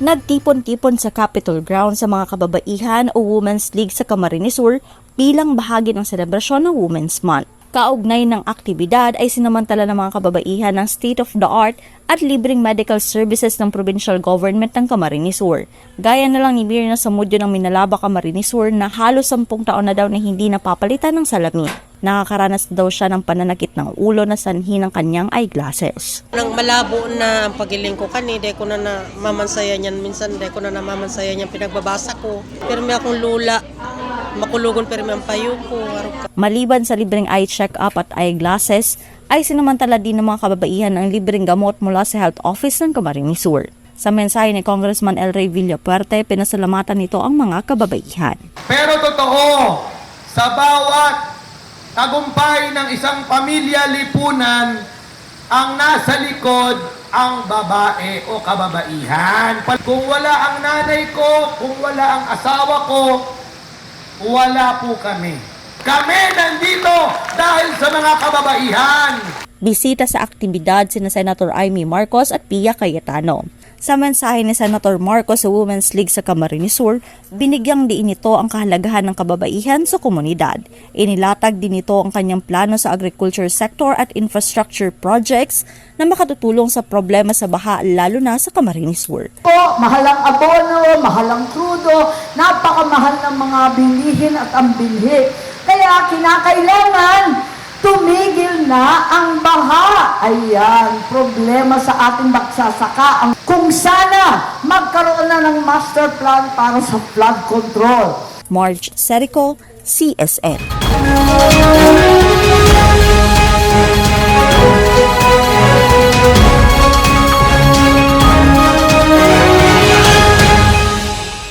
nagtipon-tipon sa Capitol Ground sa mga kababaihan o Women's League sa Camarines Sur bilang bahagi ng selebrasyon ng Women's Month. Kaugnay ng aktibidad ay sinamantala ng mga kababaihan ng state-of-the-art at libreng medical services ng provincial government ng Camarines Sur. Gaya na lang ni Mirna sa mudyo ng Minalaba, Camarines Sur na halos 10 taon na daw na hindi napapalitan ng salamin. Nakakaranas daw siya ng pananakit ng ulo na sanhi ng kanyang eyeglasses. Nang malabo na ang pagiling ko kani, di ko na namamansaya niyan. Minsan di ko na namamansaya niyan pinagbabasa ko. Pero may akong lula, makulugon pero may payo ko. Maliban sa libreng eye check-up at eyeglasses, ay sinamantala din ng mga kababaihan ang libreng gamot mula sa Health Office ng Camarines Sur. Sa mensahe ni Congressman El Rey Villapuerte, pinasalamatan nito ang mga kababaihan. Pero totoo, sa bawat tagumpay ng isang pamilya lipunan, ang nasa likod ang babae o kababaihan. Kung wala ang nanay ko, kung wala ang asawa ko, wala po kami. Kami nandito dahil sa mga kababaihan. Bisita sa aktibidad sina Senator Amy Marcos at Pia Cayetano. Sa mensahe ni Senator Marcos sa Women's League sa Camarines Sur, binigyang diin ito ang kahalagahan ng kababaihan sa komunidad. Inilatag din ito ang kanyang plano sa agriculture sector at infrastructure projects na makatutulong sa problema sa baha lalo na sa Camarines Sur. po, mahal ang abono, mahal krudo, napakamahal ng mga bilihin at ang bilhi. Kaya kinakailangan tumigil na ang baha. Ayan, problema sa ating magsasaka. Kung sana magkaroon na ng master plan para sa flood control. Marge Serico, CSN.